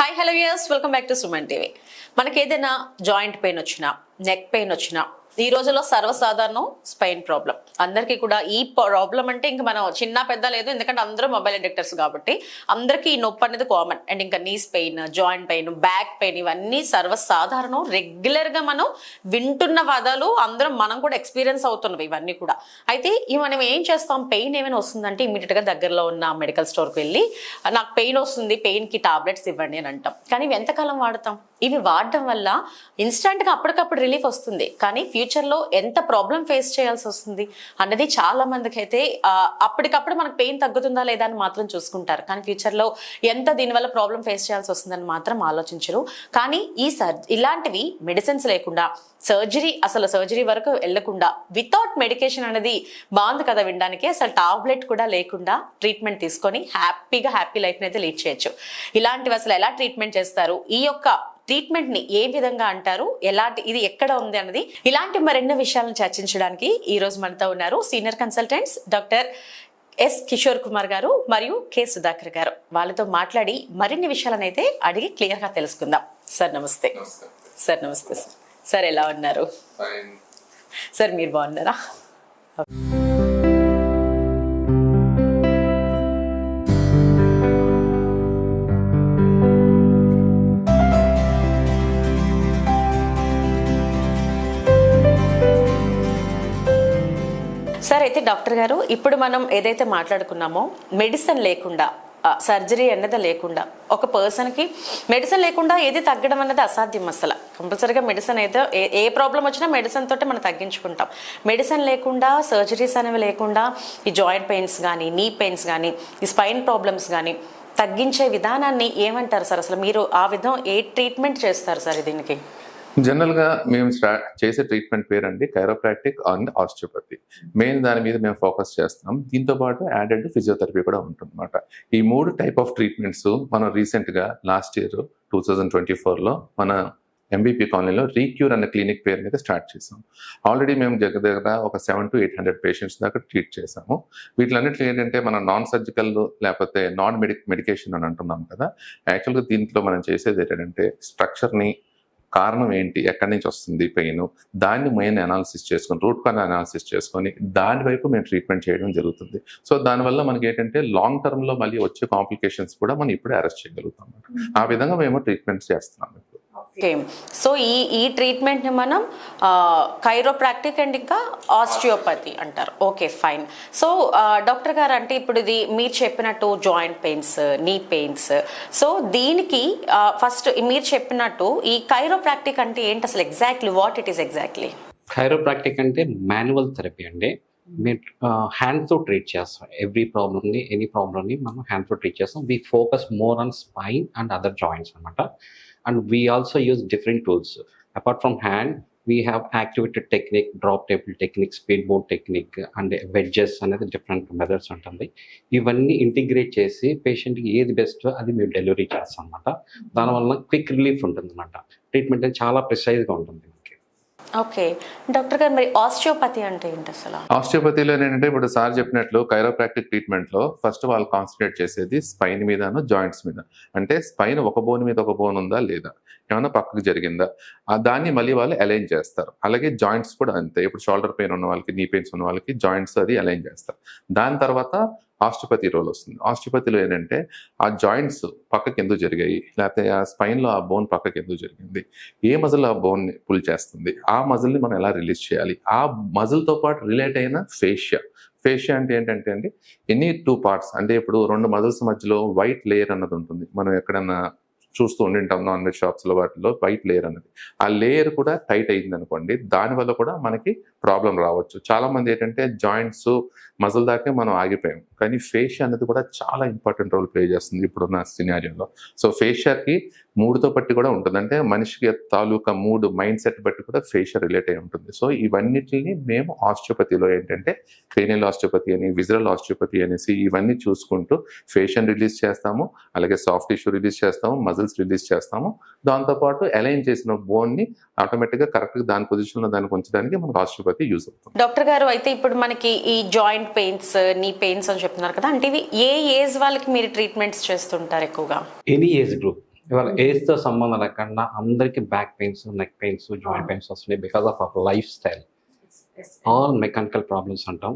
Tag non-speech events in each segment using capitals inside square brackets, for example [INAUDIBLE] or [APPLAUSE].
Hi hello years welcome back to Suman TV మనకి ఏదైనా joint pain వచ్చినా neck pain వచ్చినా ఈ రోజుల్లో సర్వసాధారణం స్పైన్ ప్రాబ్లం అందరికీ కూడా ఈ ప్రాబ్లం అంటే ఇంకా మనం చిన్న పెద్ద లేదు ఎందుకంటే అందరూ మొబైల్ అడిక్టర్స్ కాబట్టి అందరికీ ఈ నొప్పి అనేది కామన్ అండ్ ఇంకా knees pain joint pain back pain ఇవన్నీ సర్వసాధారణం. రెగ్యులర్గా మనం వింటున్న పదాలు అందరం మనం కూడా ఎక్స్పీరియన్స్ అవుతున్నవి ఇవన్నీ కూడా. అయితే ఇవి మనం ఏం చేస్తాం? పెయిన్ ఏమైనా వస్తుందంటే ఇమీడియట్గా దగ్గరలో ఉన్న మెడికల్ స్టోర్కి వెళ్ళి నాకు పెయిన్ వస్తుంది పెయిన్కి టాబ్లెట్స్ ఇవ్వండి అని అంటాం. కానీ ఇవి ఎంతకాలం వాడతాం? ఇవి వాడడం వల్ల ఇన్స్టెంట్గా అప్పటికప్పుడు రిలీఫ్ వస్తుంది. కానీ ఫ్యూచర్ లో ఎంత ప్రాబ్లం ఫేస్ చేయాల్సి వస్తుంది అన్నది చాలా మందికి అయితే అప్పటికప్పుడు మనకు పెయిన్ తగ్గుతుందా లేదా అని మాత్రం చూసుకుంటారు. కానీ ఫ్యూచర్లో ఎంత దీనివల్ల ప్రాబ్లం ఫేస్ చేయాల్సి వస్తుందని మాత్రం ఆలోచించరు. కానీ ఈ సర్ ఇలాంటివి మెడిసిన్స్ లేకుండా సర్జరీ అసలు సర్జరీ వరకు వెళ్ళకుండా వితౌట్ మెడికేషన్ అనేది బాగుంది కదా వినడానికి. అసలు టాబ్లెట్ కూడా లేకుండా ట్రీట్మెంట్ తీసుకొని హ్యాపీగా హ్యాపీ లైఫ్ అయితే లీడ్ చేయొచ్చు. ఇలాంటివి అసలు ఎలా ట్రీట్మెంట్ చేస్తారు? ఈ యొక్క ట్రీట్మెంట్ని ఏ విధంగా అంటారు? ఎలాంటి ఇది ఎక్కడ ఉంది అన్నది ఇలాంటి మరెన్నో విషయాలను చర్చించడానికి ఈ రోజు మనతో ఉన్నారు senior consultants doctor S Kishore Kumar garu మరియు కె సుధాకర్ గారు. వాళ్ళతో మాట్లాడి మరిన్ని విషయాలను అయితే అడిగి క్లియర్గా తెలుసుకుందాం. సార్ నమస్తే. సార్ నమస్తే సార్. సార్ ఎలా ఉన్నారు? సార్ మీరు బాగున్నారా? సార్ అయితే డాక్టర్ గారు ఇప్పుడు మనం ఏదైతే మాట్లాడుకున్నామో మెడిసిన్ లేకుండా సర్జరీ అనేది లేకుండా. ఒక పర్సన్కి మెడిసిన్ లేకుండా ఏది తగ్గడం అనేది అసాధ్యం అసలు. కంపల్సరీగా మెడిసిన్ అయితే ఏ ఏ ప్రాబ్లం వచ్చినా మెడిసిన్ తోటే మనం తగ్గించుకుంటాం. మెడిసిన్ లేకుండా సర్జరీస్ అనేవి లేకుండా ఈ జాయింట్ పెయిన్స్ కానీ నీ పెయిన్స్ కానీ ఈ స్పైన్ ప్రాబ్లమ్స్ కానీ తగ్గించే విధానాన్ని ఏమంటారు సార్? అసలు మీరు ఆ విధం ఏ ట్రీట్మెంట్ చేస్తారు సార్ దీనికి? జనరల్గా మేము చేసే ట్రీట్మెంట్ పేరండి కైరోప్రాక్టిక్ అండ్ ఆస్టియోపతి మెయిన్ దాని మీద మేము ఫోకస్ చేస్తాం దీంతో పాటు యాడెడ్ ఫిజియోథెరపీ కూడా ఉంటుందన్నమాట. ఈ మూడు టైప్ ఆఫ్ ట్రీట్మెంట్స్ మనం రీసెంట్గా last year two thousand twenty ఫోర్లో మన ఎంబీపీ కాలనీలో రీక్యూర్ అనే క్లినిక్ పేరు మీద స్టార్ట్ చేసాం ఆల్రెడీ మేము దగ్గర దగ్గర ఒక seven to eight hundred patients దాకా ట్రీట్ చేసాము వీటిలన్నింటిలో ఏంటంటే మన నాన్ సర్జికల్ లేకపోతే నాన్ మెడి మెడికేషన్ అని అంటున్నాం కదా. యాక్చువల్గా దీంట్లో మనం చేసేది ఏంటంటే స్ట్రక్చర్ని కారణం ఏంటి? ఎక్కడి నుంచి వస్తుంది పెయిన్? దాన్ని మెయిన్ అనాలిసిస్ చేసుకొని రూట్ కాన్ అనాలిసిస్ చేసుకొని దాని వైపు మేము ట్రీట్మెంట్ చేయడం జరుగుతుంది. సో దానివల్ల మనకి ఏంటంటే లాంగ్ టర్మ్లో మళ్ళీ వచ్చే కాంప్లికేషన్స్ కూడా మనం ఇప్పుడే అరెస్ట్ చేయగలుగుతాం అన్నమాట. ఆ విధంగా మేము ట్రీట్మెంట్ చేస్తున్నాం. ఇప్పుడు ఓకే సో ఈ ఈ ట్రీట్మెంట్ని మనం కైరోప్రాక్టిక్ అండ్ ఇంకా ఆస్టియోపతి అంటారు. ఓకే ఫైన్ సో డాక్టర్ గారు అంటే ఇప్పుడు ఇది మీరు చెప్పినట్టు joint pains knee pains so దీనికి ఫస్ట్ మీరు చెప్పినట్టు ఈ కైరోప్రాక్టిక్ అంటే ఏంటి? అసలు exactly what it is exactly chiropractic అంటే మాన్యువల్ థెరపీ అండి. మీరు హ్యాండ్తో ట్రీట్ చేస్తాం. ఎవ్రీ ప్రాబ్లమ్ని ఎనీ ప్రాబ్లమ్ని మనం హ్యాండ్తో ట్రీట్ చేస్తాం. We focus more on spine and other joints అనమాట and we also use different tools apart from hand we have activated technique drop table technique speed board technique and wedges అనేది different methods ఉంటుంది. ఇవన్నీ integrate చేసి పేషెంట్కి ఏది best అది మేము delivery చేస్తాం అనమాట దానివల్ల క్విక్ రిలీఫ్ ఉంటుంది అనమాట ట్రీట్మెంట్ అనేది చాలా ప్రిసైజ్గా ఉంటుంది. ఓకే. డాక్టర్ గారు మరి ఆస్టియోపతి అంటే ఏంటి అసలు? ఆస్టియోపతిలో ఏంటంటే ఇప్పుడు సార్ చెప్పినట్లు కైరోప్రాక్టిక్ ట్రీట్మెంట్లో ఫస్ట్ వాళ్ళు కాన్సన్ట్రేట్ చేసేది స్పైన్ మీదను జాయింట్స్ మీద అంటే స్పైన్ ఒక బోన్ మీద ఒక బోన్ ఉందా లేదా? ఏమైనా పక్కకు జరిగిందా? ఆ దాన్ని మళ్ళీ వాళ్ళు అలైన్ చేస్తారు. అలాగే జాయింట్స్ కూడా అంతే. ఇప్పుడు షోల్డర్ పెయిన్ ఉన్న వాళ్ళకి నీ పెయిన్స్ ఉన్న వాళ్ళకి జాయింట్స్ అది అలైన్ చేస్తారు. దాని తర్వాత ఆస్టిపతి రోల్ వస్తుంది. ఆస్టిపతిలో ఏంటంటే ఆ జాయింట్స్ పక్కకి ఎందుకు జరిగాయి? లేకపోతే ఆ స్పైన్లో ఆ బోన్ పక్కకి ఎందుకు జరిగింది? ఏ మజిల్ ఆ బోన్ని పుల్ చేస్తుంది? ఆ మజిల్ని మనం ఎలా రిలీజ్ చేయాలి? ఆ మజిల్తో పాటు రిలేట్ అయిన ఫేషియా ఫేషియా అంటే ఏంటంటే అండి ఎనీ టూ పార్ట్స్ అంటే ఇప్పుడు రెండు మజిల్స్ మధ్యలో వైట్ లేయర్ అన్నది ఉంటుంది. మనం ఎక్కడన్నా చూస్తూ ఉండింటాం నాన్ వెజ్ షాప్స్లో వాటిలో వైట్ లేయర్ అనేది ఆ లేయర్ కూడా టైట్ అయింది అనుకోండి దానివల్ల కూడా మనకి ప్రాబ్లం రావచ్చు. చాలామంది ఏంటంటే జాయింట్స్ మజిల్ దాకే మనం ఆగిపోయాం. కానీ ఫేషియా అనేది కూడా చాలా ఇంపార్టెంట్ రోల్ ప్లే చేస్తుంది ఇప్పుడున్న సినారియోలో సో ఫేషియాకి మూడుతో బట్టి కూడా ఉంటుంది. అంటే మనిషికి తాలూకా మూడు మైండ్ సెట్ బట్టి కూడా ఫేషియా రిలేట్ అయి ఉంటుంది. సో ఇవన్నిటిని మేము ఆస్టియోపతిలో ఏంటంటే క్రేనియల్ ఆస్టియోపతి అని విజరల్ ఆస్టియోపతి అనేసి ఇవన్నీ చూసుకుంటూ ఫేషియన్ రిలీజ్ చేస్తాము అలాగే సాఫ్ట్ టిష్యూ రిలీజ్ చేస్తాము మజిల్స్ రిలీజ్ చేస్తాము. దాంతోపాటు అలైన్ చేసిన బోన్ని ఆటోమేటిక్గా కరెక్ట్గా దాని పొజిషన్లో దానికి ఉంచడానికి మనకు ఆస్టియోపతి యూజ్ అవుతుంది. డాక్టర్ గారు అయితే ఇప్పుడు మనకి ఈ జాయింట్ పెయిన్స్ నీ పెయిన్స్ అని చెప్తున్నారు కదా అంటే ఇవి ఏ ఏజ్ వాళ్ళకి మీరు ట్రీట్మెంట్స్ చేస్తుంటారు ఎక్కువగా? Any age group. ఇవాళ ఏజ్తో సంబంధం లేకుండా అందరికి back pains neck pains joint pains వస్తున్నాయి because of our lifestyle all mechanical problems అంటాం.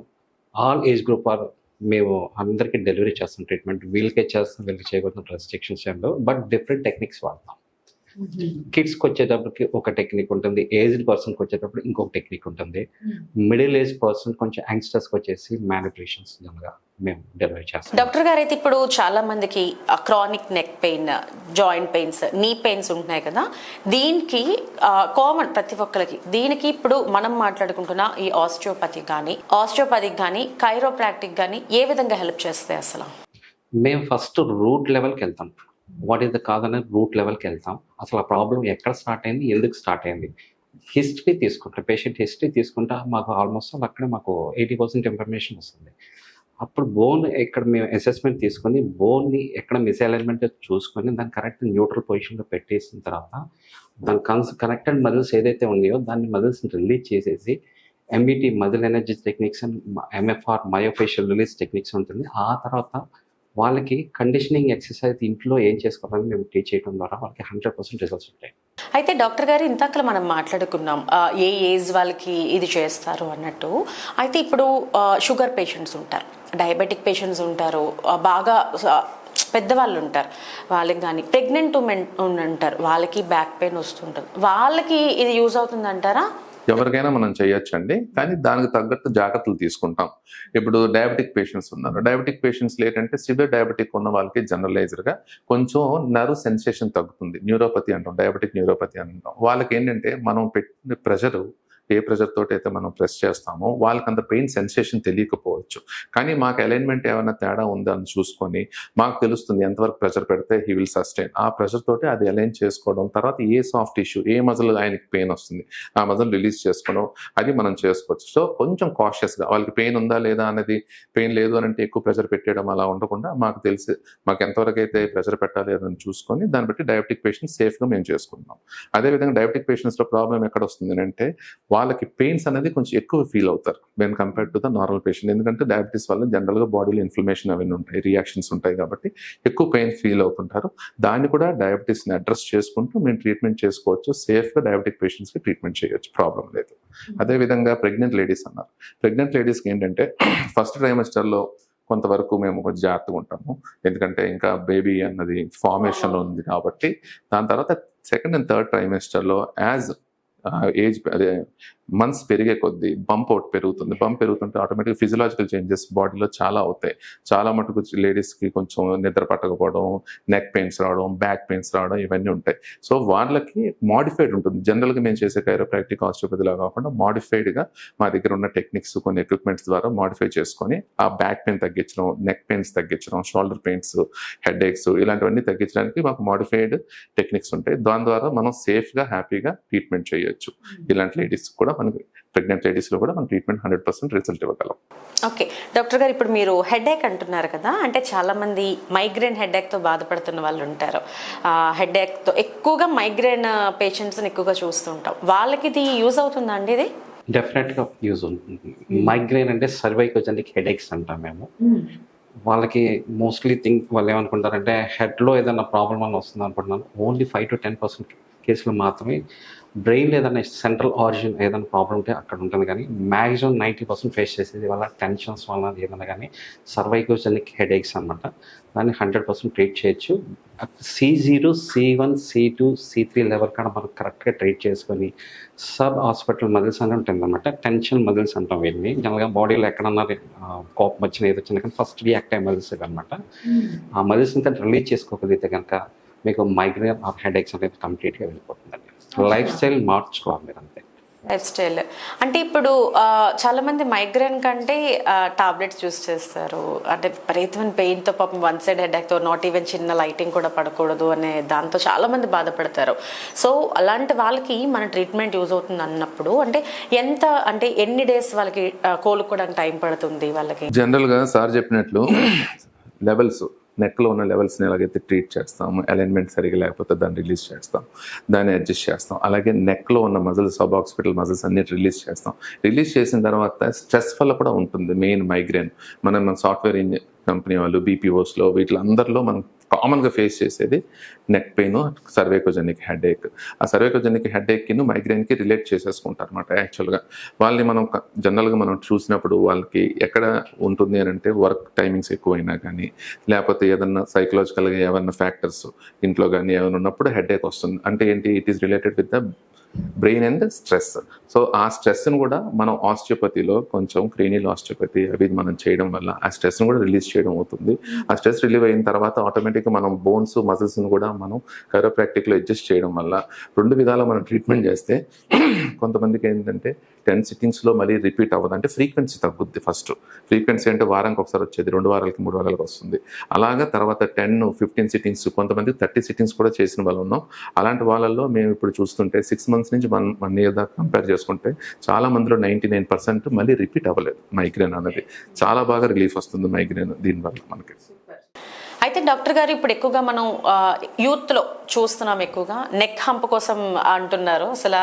ఆల్ ఏజ్ గ్రూప్ ఆర్ మేము అందరికీ డెలివరీ చేస్తాం ట్రీట్మెంట్ వీళ్ళకే చేస్తాం వీళ్ళకి చేయకూడదు రెస్ట్రిక్షన్స్ ఏం లేవు. బట్ డిఫరెంట్ టెక్నిక్స్ వాడతాం. కిడ్స్కి వచ్చేటప్పటికి ఒక టెక్నిక్ ఉంటుంది. ఏజ్డ్ పర్సన్కి వచ్చేటప్పుడు ఇంకొక టెక్నిక్ ఉంటుంది. మిడిల్ ఏజ్ పర్సన్ కొంచెం యంగ్స్టర్స్కి వచ్చేసి మ్యానిపులేషన్స్ జనగా మేము డెలివరీ చేస్తాం. డాక్టర్ గారు అయితే ఇప్పుడు చాలా మందికి chronic neck pain joint pains knee pains ఉంటున్నాయి కదా. దీనికి కామన్ ప్రతి ఒక్కరికి దీనికి ఇప్పుడు మనం మాట్లాడుకుంటున్న ఈ ఆస్టియోపతి కానీ ఆస్టియోపతికి కానీ కైరోప్రాక్టిక్ కానీ ఏ విధంగా హెల్ప్ చేస్తాయి అసలు? మేము ఫస్ట్ రూట్ లెవెల్కి వెళ్తాం. వాట్ ఈస్ ద కాజ్ అనేది రూట్ లెవెల్కి వెళ్తాం. అసలు ఆ ప్రాబ్లం ఎక్కడ స్టార్ట్ అయింది ఎందుకు స్టార్ట్ అయింది? హిస్టరీ తీసుకుంటా పేషెంట్ హిస్టరీ తీసుకుంటా మాకు ఆల్మోస్ట్ అక్కడే మాకు ఎయిటీ పర్సెంట్ ఇన్ఫర్మేషన్ వస్తుంది. అప్పుడు బోన్ ఎక్కడ మేము అసెస్మెంట్ తీసుకొని బోన్ని ఎక్కడ మిస్అలైన్మెంట్ చూసుకొని దాన్ని కరెక్ట్ న్యూట్రల్ పొజిషన్లో పెట్టేసిన తర్వాత దాని కన్స్ కనెక్టెడ్ మజిల్స్ ఏదైతే ఉన్నాయో దాన్ని మజిల్స్ రిలీజ్ చేసేసి MBT muscle energy techniques and MFR myofascial release techniques ఉంటుంది. ఆ తర్వాత వాళ్ళకి కండిషనింగ్ ఎక్సర్సైజ్ ఇంట్లో ఏం చేసుకోవాలని మేము టీచ్ చేయడం ద్వారా వాళ్ళకి హండ్రెడ్ పర్సెంట్ రిజల్ట్స్ ఉంటాయి. అయితే డాక్టర్ గారు ఇంతకలు మనం మాట్లాడుకున్నాం ఏ ఏజ్ వాళ్ళకి ఇది చేస్తారు అన్నట్టు. అయితే ఇప్పుడు షుగర్ పేషెంట్స్ ఉంటారు డయాబెటిక్ పేషెంట్స్ ఉంటారు బాగా పెద్దవాళ్ళు ఉంటారు వాళ్ళకి కానీ ప్రెగ్నెంట్ ఉమెన్ ఉంటారు వాళ్ళకి బ్యాక్ పెయిన్ వస్తుంటుంది. వాళ్ళకి ఇది యూజ్ అవుతుంది అంటారా ఎవరికైనా మనం చేయొచ్చండి. కానీ దానికి తగ్గట్టు జాగ్రత్తలు తీసుకుంటాం. ఇప్పుడు డయాబెటిక్ పేషెంట్స్ ఉన్నారు. డయాబెటిక్ పేషెంట్స్ ఏంటంటే సివియర్ డయాబెటిక్ ఉన్న వాళ్ళకి జనరలైజర్గా కొంచెం నర్వ్ సెన్సేషన్ తగ్గుతుంది. న్యూరోపతి అంటాం డయాబెటిక్ న్యూరోపతి అంటాం. వాళ్ళకి ఏంటంటే మనం పెట్టిన ప్రెషరు ఏ ప్రెషర్ తోటి అయితే మనం ప్రెస్ చేస్తామో వాళ్ళకి అంత పెయిన్ సెన్సేషన్ తెలియకపోవచ్చు. కానీ మాకు అలైన్మెంట్ ఏమైనా తేడా ఉందా అని చూసుకొని మాకు తెలుస్తుంది ఎంతవరకు ప్రెషర్ పెడితే హీ విల్ సస్టైన్. ఆ ప్రెషర్ తోటి అది అలైన్ చేసుకోవడం తర్వాత ఏ సాఫ్ట్ ఇష్యూ ఏ మజిల్ ఆయనకి పెయిన్ వస్తుంది ఆ మజిల్ రిలీజ్ చేసుకోవడం అది మనం చేసుకోవచ్చు. సో కొంచెం కాషియస్గా వాళ్ళకి పెయిన్ ఉందా లేదా అనేది పెయిన్ లేదు అని అంటే ఎక్కువ ప్రెషర్ పెట్టేయడం అలా ఉండకుండా మాకు తెలిసి మాకు ఎంతవరకు అయితే ప్రెషర్ పెట్టాలి అని చూసుకొని దాన్ని బట్టి డయాబెటిక్ పేషెంట్స్ సేఫ్గా మేము చేసుకుంటాం అదేవిధంగా డయాబెటిక్ పేషెంట్స్లో ప్రాబ్లం ఎక్కడ వస్తుంది అంటే వాళ్ళకి పెయిన్స్ అనేది కొంచెం ఎక్కువ ఫీల్ అవుతారు when compare to the normal patient ఎందుకంటే డయాబెటీస్ వల్ల జనరల్గా బాడీలో ఇన్ఫ్లమేషన్ అవన్నీ ఉంటాయి రియాక్షన్స్ ఉంటాయి కాబట్టి ఎక్కువ పెయిన్ ఫీల్ అవుతుంటారు. దాన్ని కూడా డయాబెటీస్ని అడ్రస్ చేసుకుంటూ మేము ట్రీట్మెంట్ చేసుకోవచ్చు. సేఫ్గా డయాబెటిక్ పేషెంట్స్కి ట్రీట్మెంట్ చేయొచ్చు. ప్రాబ్లం లేదు. అదేవిధంగా ప్రెగ్నెంట్ లేడీస్ అన్నారు. ప్రెగ్నెంట్ లేడీస్కి ఏంటంటే [CLEARS THROAT] ఫస్ట్ ట్రైమెస్టర్లో కొంతవరకు మేము కొంచెం జాగ్రత్తగా ఉంటాము. ఎందుకంటే ఇంకా బేబీ అన్నది ఫార్మేషన్లో ఉంది కాబట్టి దాని తర్వాత సెకండ్ అండ్ థర్డ్ ట్రైమెస్టర్లో యాజ్ ఏజ్ అదే మంత్స్ పెరిగే కొద్దీ బంప్ అవుట్ పెరుగుతుంది. బంప్ పెరుగుతుంటే ఆటోమేటిక్ ఫిజియలాజికల్ చేంజెస్ బాడీలో చాలా అవుతాయి. చాలా మటుకు లేడీస్కి కొంచెం నిద్ర పట్టకపోవడం నెక్ పెయిన్స్ రావడం బ్యాక్ పెయిన్స్ రావడం ఇవన్నీ ఉంటాయి. సో వాళ్ళకి మాడిఫైడ్ ఉంటుంది. జనరల్గా మేము చేసే కైరోప్రాక్టిక్ ఆస్ట్రోపతిలా కాకుండా మాడిఫైడ్గా మా దగ్గర ఉన్న టెక్నిక్స్ కొన్ని ఎక్విప్మెంట్స్ ద్వారా మాడిఫై చేసుకొని ఆ బ్యాక్ పెయిన్ తగ్గించడం నెక్ పెయిన్స్ తగ్గించడం షోల్డర్ పెయిన్స్ హెడ్ ఏక్స్ ఇలాంటివన్నీ తగ్గించడానికి మాకు మాడిఫైడ్ టెక్నిక్స్ ఉంటాయి. దాని ద్వారా మనం సేఫ్గా హ్యాపీగా ట్రీట్మెంట్ చేయొచ్చు. ఇలాంటి లేడీస్ కూడా మనకి ప్రెగ్నెంట్ లేడీస్లో కూడా మనం ట్రీట్మెంట్ హండ్రెడ్ పర్సెంట్ రిజల్ట్ ఇవ్వగలం. ఓకే. డాక్టర్ గారు ఇప్పుడు మీరు హెడేక్ అంటున్నారు కదా అంటే చాలా మంది మైగ్రేన్ హెడేక్తో బాధపడుతున్న వాళ్ళు ఉంటారు. హెడేక్తో ఎక్కువగా మైగ్రేన్ పేషెంట్స్ని ఎక్కువగా చూస్తుంటాం వాళ్ళకి ఇది యూజ్ అవుతుందా అండి ఇది? డెఫినెట్గా యూజ్ ఉంటుంది మైగ్రేన్ అంటే సర్వైకోజెనిక్ హెడేక్స్ అంటాం మేము. వాళ్ళకి మోస్ట్లీ థింక్ వాళ్ళు ఏమనుకుంటారంటే హెడ్లో ఏదైనా ప్రాబ్లం అని వస్తుంది అనుకుంటున్నాను only five to ten percent కేసులు మాత్రమే బ్రెయిన్లో ఏదైనా సెంట్రల్ ఆరిజిన్ ఏదైనా ప్రాబ్లం ఉంటే అక్కడ ఉంటుంది కానీ మ్యాక్సిమం నైంటీ పర్సెంట్ ఫేస్ చేసేది వల్ల టెన్షన్స్ వల్ల ఏదైనా కానీ సర్వైకోజెనిక్ హెడేక్స్ అనమాట దాన్ని హండ్రెడ్ పర్సెంట్ ట్రీట్ చేయొచ్చు. C zero C one C two C three level కాడ మనం కరెక్ట్గా ట్రీట్ చేసుకొని సబ్ హాస్పిటల్ మజిల్స్ అని ఉంటుంది అనమాట టెన్షన్ మజిల్స్ అంటాం వీటిని. జనరల్గా బాడీలో ఎక్కడన్నా ఆ, కోపం వచ్చిన ఏది వచ్చినా కానీ ఫస్ట్ రియాక్ట్ అయ్యే మజిల్స్ అనమాట ఆ మజిల్స్ అంతా రిలీజ్ చేసుకోగలిగితే కనుక మీకు మైగ్రేన్ ఆర్ హెడేక్స్ అనేది కంప్లీట్గా వెళ్ళిపోతుందండి. లైఫ్ స్టైల్ మార్చుకోవాలి మీరు అంతే లైఫ్ స్టైల్ అంటే ఇప్పుడు చాలా మంది మైగ్రేన్ కంటే టాబ్లెట్స్ యూస్ చేస్తారు. అంటే విపరీతమైన పెయిన్తో పాపం వన్ సైడ్ హెడ్ఏక్తో నాట్ ఈవెన్ చిన్న లైటింగ్ కూడా పడకూడదు అనే దాంతో చాలా మంది బాధపడతారు. సో అలాంటి వాళ్ళకి మన ట్రీట్మెంట్ యూజ్ అవుతుంది అన్నప్పుడు అంటే ఎంత అంటే ఎన్ని డేస్ వాళ్ళకి కోలుకోవడానికి టైం పడుతుంది వాళ్ళకి? జనరల్గా సార్ చెప్పినట్లు [CLEARS THROAT] లెవెల్స్ నెక్లో ఉన్న లెవెల్స్ని ఎలాగైతే ట్రీట్ చేస్తాము అలైన్మెంట్ సరిగా లేకపోతే దాన్ని రిలీజ్ చేస్తాం దాన్ని అడ్జస్ట్ చేస్తాం. అలాగే నెక్లో ఉన్న మజిల్స్ సబ్ హాస్పిటల్ మజిల్స్ అన్ని రిలీజ్ చేస్తాం. రిలీజ్ చేసిన తర్వాత స్ట్రెస్ వల్ల కూడా ఉంటుంది మెయిన్ మైగ్రేన్. మనం మన సాఫ్ట్వేర్ ఇంజ కంపెనీ వాళ్ళు బీపీఓస్లో వీటిలో అందరిలో మనం కామన్గా ఫేస్ చేసేది నెక్ పెయిన్ సర్వేకోజెనిక్ హెడేక్. ఆ సర్వేకోజెనిక్ హెడేక్కి మైగ్రేన్కి రిలేట్ చేసేసుకుంటారు అనమాట యాక్చువల్గా. వాళ్ళని మనం జనరల్గా మనం చూసినప్పుడు వాళ్ళకి ఎక్కడ ఉంటుంది అని అంటే వర్క్ టైమింగ్స్ ఎక్కువైనా కానీ లేకపోతే ఏదన్నా సైకలాజికల్గా ఏమన్నా ఫ్యాక్టర్స్ ఇంట్లో కానీ ఏమైనా ఉన్నప్పుడు హెడేక్ వస్తుంది. అంటే ఏంటి? It is related with the brain and stress so ఆ స్ట్రెస్ని కూడా మనం ఆస్టియోపతిలో కొంచెం క్రీనియల్ ఆస్టియోపతి అవి మనం చేయడం వల్ల ఆ స్ట్రెస్ని కూడా రిలీజ్ చేయడం అవుతుంది. ఆ స్ట్రెస్ రిలీవ్ అయిన తర్వాత ఆటోమేటిక్గా మనం బోన్స్ మసిల్స్ని కూడా మనం కైరోప్రాక్టిక్లో అడ్జస్ట్ చేయడం వల్ల రెండు విధాల మనం ట్రీట్మెంట్ చేస్తే [CLEARS THROAT] కొంతమందికి ఏంటంటే టెన్ సిట్టింగ్స్లో మళ్ళీ రిపీట్ అవ్వదు. అంటే ఫ్రీక్వెన్సీ తగ్గుద్ది ఫస్ట్ ఫ్రీక్వెన్సీ అంటే వారానికి ఒకసారి వచ్చేది రెండు వారాలకి మూడు వారాలకు వస్తుంది. అలాగా తర్వాత టెన్ ఫిఫ్టీన్ సిట్టింగ్స్ కొంతమంది థర్టీ సిట్టింగ్స్ కూడా చేసిన వాళ్ళు ఉన్నాం. అలాంటి వాళ్ళల్లో మేము ఇప్పుడు చూస్తుంటే సిక్స్ మంత్స్ నుంచి వన్ వన్ ఇయర్ దాకా కంపేర్ చేసుకుంటే చాలా మందిలో నైంటీ నైన్ పర్సెంట్ మళ్ళీ రిపీట్ అవ్వలేదు మైగ్రేన్ అనేది. చాలా బాగా రిలీఫ్ వస్తుంది మైగ్రేన్ దీనివల్ల మనకి. అయితే డాక్టర్ గారు ఇప్పుడు ఎక్కువగా మనం ఆ, youth లో చూస్తున్నాం ఎక్కువగా. నెక్ హంప్ కోసం అంటున్నారు. అసలు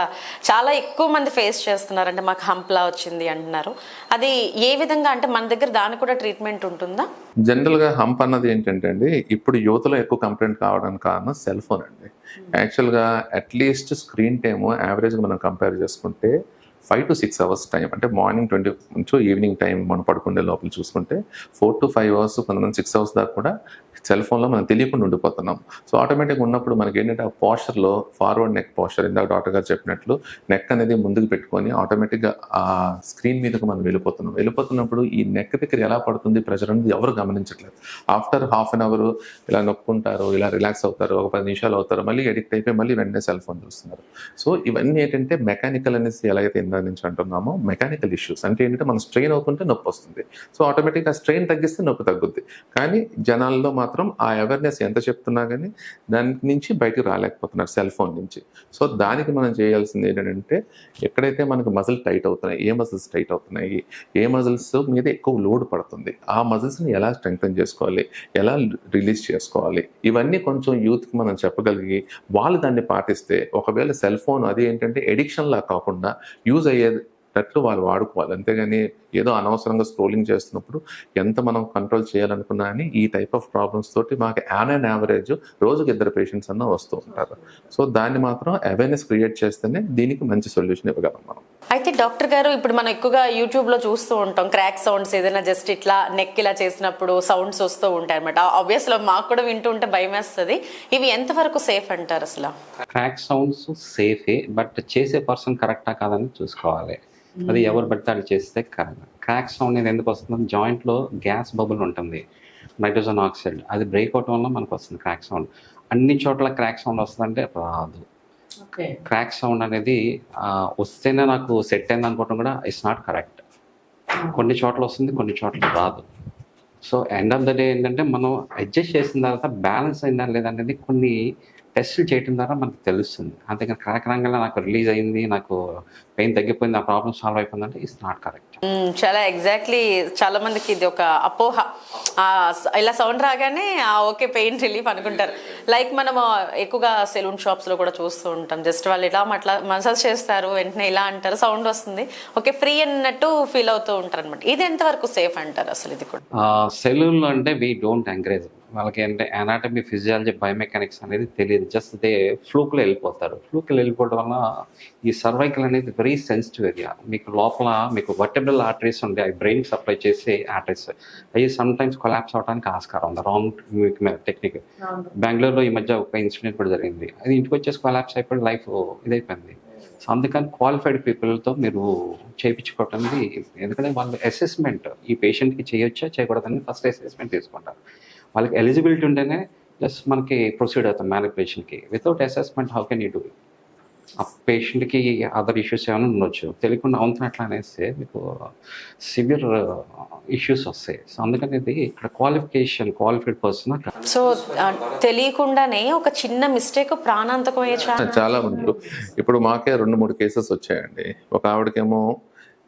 చాలా ఎక్కువ మంది ఫేస్ చేస్తున్నారు అంటే మాకు హంప్లా వచ్చింది అంటున్నారు. అది ఏ విధంగా అంటే మన దగ్గర దానికి కూడా ట్రీట్మెంట్ ఉంటుందా? జనరల్గా హంప్ అన్నది ఏంటంటే అండి ఇప్పుడు యువతలో ఎక్కువ కంప్లైంట్ కావడానికి కారణం సెల్ ఫోన్ అండి. యాక్చువల్గా అట్లీస్ట్ స్క్రీన్ టైము యావరేజ్గా మనం కంపేర్ చేసుకుంటే five to six hours time అంటే మార్నింగ్ ట్వంటీ నుంచి ఈవినింగ్ టైం మనం పడుకునే లోపల చూసుకుంటే ఫోర్ టు ఫైవ్ అవర్స్ కొంతమంది సిక్స్ అవర్స్ దాకా కూడా సెల్ ఫోన్లో మనం తెలియకుండా ఉండిపోతున్నాం. సో ఆటోమేటిక్గా ఉన్నప్పుడు మనకి ఏంటంటే ఆ పోస్చర్లో ఫార్వర్డ్ నెక్ పోస్చర్ ఇందాక డాక్టర్ గారు చెప్పినట్లు నెక్ అనేది ముందుకు పెట్టుకొని ఆటోమేటిక్గా ఆ స్క్రీన్ మీదకు మనం వెళ్ళిపోతున్నాం. వెళ్ళిపోతున్నప్పుడు ఈ నెక్ దగ్గర ఎలా పడుతుంది ప్రెషర్ అనేది ఎవరు గమనించట్లేదు. ఆఫ్టర్ హాఫ్ అన్ అవర్ ఇలా నొక్కుంటారు ఇలా రిలాక్స్ అవుతారు ఒక పది నిమిషాలు అవుతారు మళ్ళీ ఎడిక్ట్ అయిపోయి మళ్ళీ వెంటనే సెల్ ఫోన్ చూస్తున్నారు. సో ఇవన్నీ ఏంటంటే మెకానికల్ అనేసి ఎలాగైతే ఇందా నుంచి అంటున్నామో మెకానికల్ ఇష్యూస్ అంటే ఏంటంటే మనం స్ట్రెయిన్ అవుతుంటే నొప్పి వస్తుంది. సో ఆటోమేటిక్గా స్ట్రెయిన్ తగ్గిస్తే నొప్పి తగ్గుద్ది. కానీ జనాల్లో మాత్రం ఆ అవేర్నెస్ ఎంత చెప్తున్నా కానీ దాని నుంచి బయటకు రాలేకపోతున్నారు సెల్ ఫోన్ నుంచి. సో దానికి మనం చేయాల్సింది ఏంటంటే ఎక్కడైతే మనకు మజిల్ టైట్ అవుతున్నాయి ఏ మజిల్స్ టైట్ అవుతున్నాయి ఏ మజిల్స్ మీద ఎక్కువ లోడ్ పడుతుంది ఆ మజిల్స్ని ఎలా స్ట్రెంగ్తన్ చేసుకోవాలి ఎలా రిలీజ్ చేసుకోవాలి ఇవన్నీ కొంచెం యూత్కి మనం చెప్పగలిగి వాళ్ళు దాన్ని పాటిస్తే ఒకవేళ సెల్ ఫోన్ అది ఏంటంటే ఎడిక్షన్ లా కాకుండా యూజ్ అయ్యేటట్లు వాళ్ళు వాడుకోవాలి. అంతేగాని ఏదో అనవసరంగా స్క్రోలింగ్ చేస్తున్నప్పుడు ఎంత మనం కంట్రోల్ చేయాలనుకున్నా అని ఈ టైప్ ఆఫ్ ప్రాబ్లమ్స్ తోటి మాకు యాన్ అండ్ యావరేజ్ రోజుకి ఇద్దరు పేషెంట్స్ అన్న వస్తూ ఉంటారు. సో దాన్ని మాత్రం అవేర్నెస్ క్రియేట్ చేస్తేనే దీనికి మంచి సొల్యూషన్ ఇవ్వగలం మనం. అయితే డాక్టర్ గారు ఇప్పుడు మనం ఎక్కువగా యూట్యూబ్లో చూస్తూ ఉంటాం. క్రాక్ సౌండ్స్ ఏదైనా జస్ట్ ఇట్లా నెక్ ఇలా చేసినప్పుడు సౌండ్స్ వస్తూ ఉంటాయి అనమాట ఆబ్వియస్లో మాకు కూడా వింటూ ఉంటే భయం వేస్తుంది. ఇవి ఎంతవరకు సేఫ్ అంటారు అసలు? క్రాక్ సౌండ్స్ సేఫే బట్ చేసే పర్సన్ కరెక్టా కాదని చూసుకోవాలి. అది ఎవరు పడితే వాళ్ళు చేస్తే కరెక్ట్ క్రాక్ సౌండ్ అనేది ఎందుకు వస్తుంది జాయింట్లో గ్యాస్ బబుల్ ఉంటుంది. నైట్రోజన్ ఆక్సైడ్ అది బ్రేక్ అవటం వల్ల మనకు వస్తుంది క్రాక్ సౌండ్ అన్ని చోట్ల క్రాక్ సౌండ్ వస్తుందంటే రాదు. క్రాక్ సౌండ్ అనేది వస్తేనే నాకు సెట్ అయింది అనుకోవటం కూడా ఇట్స్ నాట్ కరెక్ట్ కొన్ని చోట్ల వస్తుంది కొన్ని చోట్ల రాదు. So end of the day ఏంటంటే మనం అడ్జస్ట్ చేసిన తర్వాత బ్యాలెన్స్ అయిందా లేదా అనేది కొన్ని టెస్టులు చేయడం ద్వారా మనకు తెలుస్తుంది. అంతేకాని క్రాక్ రంగంలో నాకు రిలీజ్ అయింది నాకు పెయిన్ తగ్గిపోయింది ఆ ప్రాబ్లమ్ సాల్వ్ అయిపోయిందంటే ఇట్స్ నాట్ కరెక్ట్. చాలా ఎగ్జాక్ట్లీ చాలా మందికి ఇది ఒక అపోహ. ఇలా సౌండ్ రాగానే ఆ, ఓకే పెయిన్ రిలీఫ్ అనుకుంటారు. లైక్ మనం ఎక్కువగా సెలూన్ షాప్స్లో కూడా చూస్తూ ఉంటాం. జస్ట్ వాళ్ళు ఇలా అట్లా మసాజ్ చేస్తారు వెంటనే ఇలా అంటారు సౌండ్ వస్తుంది. ఓకే ఫ్రీ అన్నట్టు ఫీల్ అవుతూ ఉంటారు అనమాట ఇది ఎంతవరకు సేఫ్ అంటారు అసలు ఇది కూడా? సెలూన్లో అంటే వీ డోంట్ ఎంకరేజ్. వాళ్ళకి ఏంటంటే అనాటమీ ఫిజియాలజీ బయోమెకానిక్స్ అనేది తెలియదు. జస్ట్ దే ఫ్లూక్లో వెళ్ళిపోతారు. ఫ్లూక్లో వెళ్ళిపోవడం వల్ల ఈ సర్వైకల్ అనేది వెరీ సెన్సిటివ్ ఏరియా మీకు లోపల మీకు వర్టబుల్ ఆర్టరీస్ ఉండే అవి బ్రెయిన్ సప్లై చేసే ఆర్టరీస్ అవి సమ్ టైమ్స్ కొలాప్స్ అవడానికి ఆస్కారం ఉంది. రాంగ్ టెక్నిక్ బెంగళూరులో ఈ మధ్య ఒక ఇన్సిడెంట్ కూడా జరిగింది. అది ఇంటికి వచ్చేసి కొలాప్స్ అయిపోయి లైఫ్ ఇదైపోయింది. సో అందుకని క్వాలిఫైడ్ పీపుల్తో మీరు చేయించుకోవటం ఎందుకంటే వాళ్ళు అసెస్మెంట్ ఈ పేషెంట్కి చేయొచ్చా చేయకూడదని ఫస్ట్ అసెస్మెంట్ తీసుకుంటారు. వాళ్ళకి ఎలిజిబిలిటీ ఉంటేనే జస్ట్ మనకి ప్రొసీడ్ అవుతాం మ్యానిపులేషన్కి without assessment how can you do ఆ పేషెంట్కి అదర్ ఇష్యూస్ ఏమైనా ఉండొచ్చు. తెలియకుండా అవుతున్నట్లు అనేస్తే మీకు సివియర్ ఇష్యూస్ వస్తాయి. సో అందుకని ఇది ఇక్కడ క్వాలిఫికేషన్ క్వాలిఫైడ్ పర్సన్ సో తెలియకుండానే ఒక చిన్న మిస్టేక్ ప్రాణాంతకం చాలా మంది. ఇప్పుడు మాకే రెండు మూడు కేసెస్ వచ్చాయండి. ఒక ఆవిడకేమో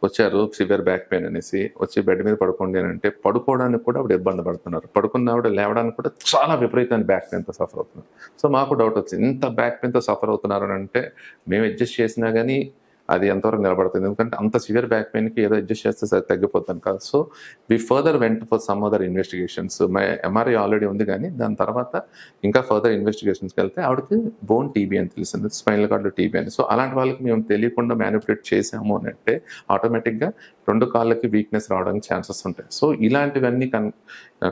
వచ్చారు సివియర్ బ్యాక్ పెయిన్ అనేసి వచ్చి బెడ్ మీద పడుకోండి అని అంటే పడుకోవడానికి కూడా ఆవిడ ఇబ్బంది పడుతున్నారు. పడుకున్న ఆవిడ లేవడానికి కూడా చాలా విపరీతమైన బ్యాక్ పెయిన్తో సఫర్ అవుతున్నారు. సో మాకు డౌట్ వచ్చింది ఇంత బ్యాక్ పెయిన్తో సఫర్ అవుతున్నారు అని అంటే మేము అడ్జస్ట్ చేసినా కానీ అది ఎంతవరకు నిలబడుతుంది? ఎందుకంటే అంత సివియర్ బ్యాక్ పెయిన్కి ఏదో అడ్జస్ట్ చేస్తే సరే తగ్గిపోతుంది కాదు. So we further went for some other investigations my MRI already ఉంది కానీ దాని తర్వాత ఇంకా ఫర్దర్ ఇన్వెస్టిగేషన్స్కి వెళ్తే ఆవిడకి బోన్ టీబీ అని తెలిసింది స్పైనల్ కార్డు టీబీ అని. సో అలాంటి వాళ్ళకి మేము తెలియకుండా మ్యానిపులేట్ చేసాము అని అంటే ఆటోమేటిక్గా రెండు కాళ్ళకి వీక్నెస్ రావడానికి ఛాన్సెస్ ఉంటాయి. సో ఇలాంటివన్నీ కన్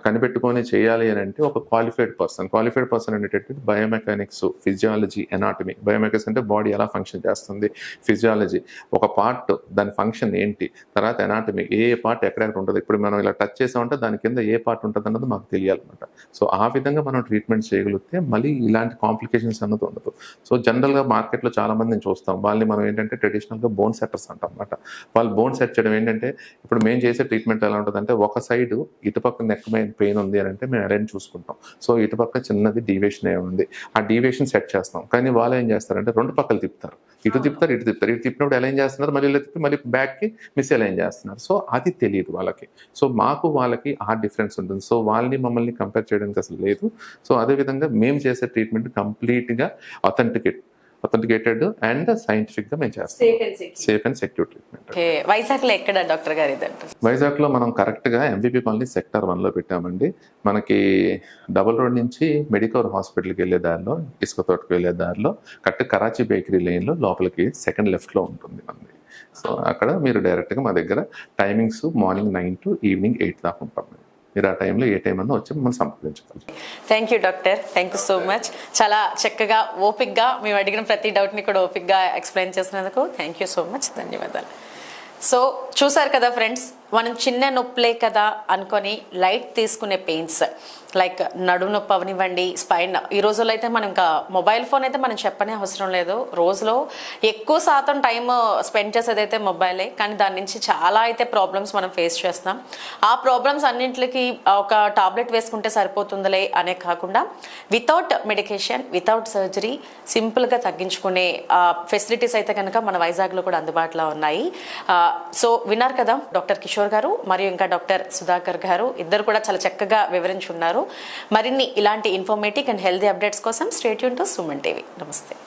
కనిపెట్టుకొని చేయాలి అని అంటే ఒక క్వాలిఫైడ్ పర్సన్ క్వాలిఫైడ్ పర్సన్ అనేటటువంటి బయోమెకానిక్స్ ఫిజియాలజీ ఎనాటమీ బయోమెకానిక్స్ అంటే బాడీ ఎలా ఫంక్షన్ చేస్తుంది? ఫిజియాలజీ ఒక పార్ట్ దాని ఫంక్షన్ ఏంటి? తర్వాత ఎనాటమీ ఏ పార్ట్ ఎక్కడెక్కడ ఉంటుంది? ఇప్పుడు మనం ఇలా టచ్ చేసామంటే దాని కింద ఏ పార్ట్ ఉంటుంది అన్నది మాకు తెలియాలన్నమాట. సో ఆ విధంగా మనం ట్రీట్మెంట్ చేయగలిగితే మళ్ళీ ఇలాంటి కాంప్లికేషన్స్ అన్నది ఉండదు. సో జనరల్గా మార్కెట్లో చాలా మందిని చూస్తాం. వాళ్ళని మనం ఏంటంటే ట్రెడిషనల్గా బోన్ సెట్టర్స్ అంటాం అనమాట వాళ్ళు బోన్ సెట్ చేయడం ఏంటంటే ఇప్పుడు మేము చేసే ట్రీట్మెంట్ ఎలా ఉంటుందంటే ఒక సైడ్ ఇటుపక్క నెక్ పెయిన్ ఉంది అని అంటే మేము అరేంజ్ చూసుకుంటాం. సో ఇటుపక్క చిన్నది డీవియేషన్ ఏ ఉంది. ఆ డీవియేషన్ సెట్ చేస్తాం. కానీ వాళ్ళు ఏం చేస్తారంటే రెండు పక్కలు తిప్పుతారు. ఇటు తిప్పుతారు ఇటు తిప్పుతారు. ఇటు తిప్పినప్పుడు ఎలా ఏం చేస్తున్నారు? మళ్ళీ ఇలా తిప్పి మళ్ళీ బ్యాక్కి మిస్ ఎలా ఏం చేస్తున్నారు? సో అది తెలియదు వాళ్ళకి. సో మాకు వాళ్ళకి ఆ డిఫరెన్స్ ఉంటుంది. సో వాళ్ళని మమ్మల్ని కంపేర్ చేయడానికి అసలు లేదు. సో అదేవిధంగా మేము చేసే ట్రీట్మెంట్ కంప్లీట్గా అథెంటికేట్ అథెంటికేటెడ్ అండ్ సైంటిఫిక్గా మేము చేస్తాం. సేఫ్ అండ్ సెక్యూర్ ట్రీట్మెంట్ వైజాగ్లో ఎక్కడ డాక్టర్ గారు వైజాగ్లో మనం కరెక్ట్గా ఎంబీపీ కాలనీ సెక్టర్ వన్లో పెట్టామండి. మనకి డబుల్ రోడ్ నుంచి మెడికవర్ హాస్పిటల్కి వెళ్ళే దారిలో ఇసుక తోటకి వెళ్ళే దారిలో కరెక్ట్ కరాచీ బేకరీ లైన్లో లోపలికి సెకండ్ లెఫ్ట్లో ఉంటుంది మనది. సో అక్కడ మీరు డైరెక్ట్గా మా దగ్గర timings morning nine to evening eight దాకా ఉంటాం. మీరు ఆ టైంలో ఏ టైం అన్నా వచ్చి మిమ్మల్ని సంప్రదించగలరు. Thank you doctor thank you so much చాలా చక్కగా ఓపిక్గా మేము అడిగిన ప్రతి డౌట్ని కూడా ఓపిక్గా ఎక్స్ప్లెయిన్ చేసినందుకు థ్యాంక్ యూ సో మచ్ ధన్యవాదాలు. సో చూసారు కదా ఫ్రెండ్స్ మనం చిన్న నొప్పులే కదా అనుకొని లైట్ తీసుకునే పెయిన్స్ లైక్ నడుము నొప్పి అవనివ్వండి స్పైన్. ఈ రోజుల్లో అయితే మనం ఇంకా మొబైల్ ఫోన్ అయితే మనం చెప్పనే అవసరం లేదు. రోజులో ఎక్కువ శాతం టైం స్పెండ్ చేసేది అయితే మొబైలే కానీ దాని నుంచి చాలా అయితే ప్రాబ్లమ్స్ మనం ఫేస్ చేస్తాం ఆ ప్రాబ్లమ్స్ అన్నింటికి ఒక టాబ్లెట్ వేసుకుంటే సరిపోతుందిలే అనే కాకుండా వితౌట్ మెడికేషన్ వితౌట్ సర్జరీ సింపుల్గా తగ్గించుకునే ఫెసిలిటీస్ అయితే కనుక మన వైజాగ్లో కూడా అందుబాటులో ఉన్నాయి. సో విన్నారు కదా డాక్టర్ కిషోర్ గారు మరియు ఇంకా డాక్టర్ సుధాకర్ గారు ఇద్దరు కూడా చాలా చక్కగా వివరించున్నారు ఉంటారు మరిన్ని ఇలాంటి ఇన్ఫర్మేటివ్ అండ్ హెల్దీ అప్డేట్స్ కోసం స్టేట్ యూన్ టు సుమన్ టీవీ నమస్తే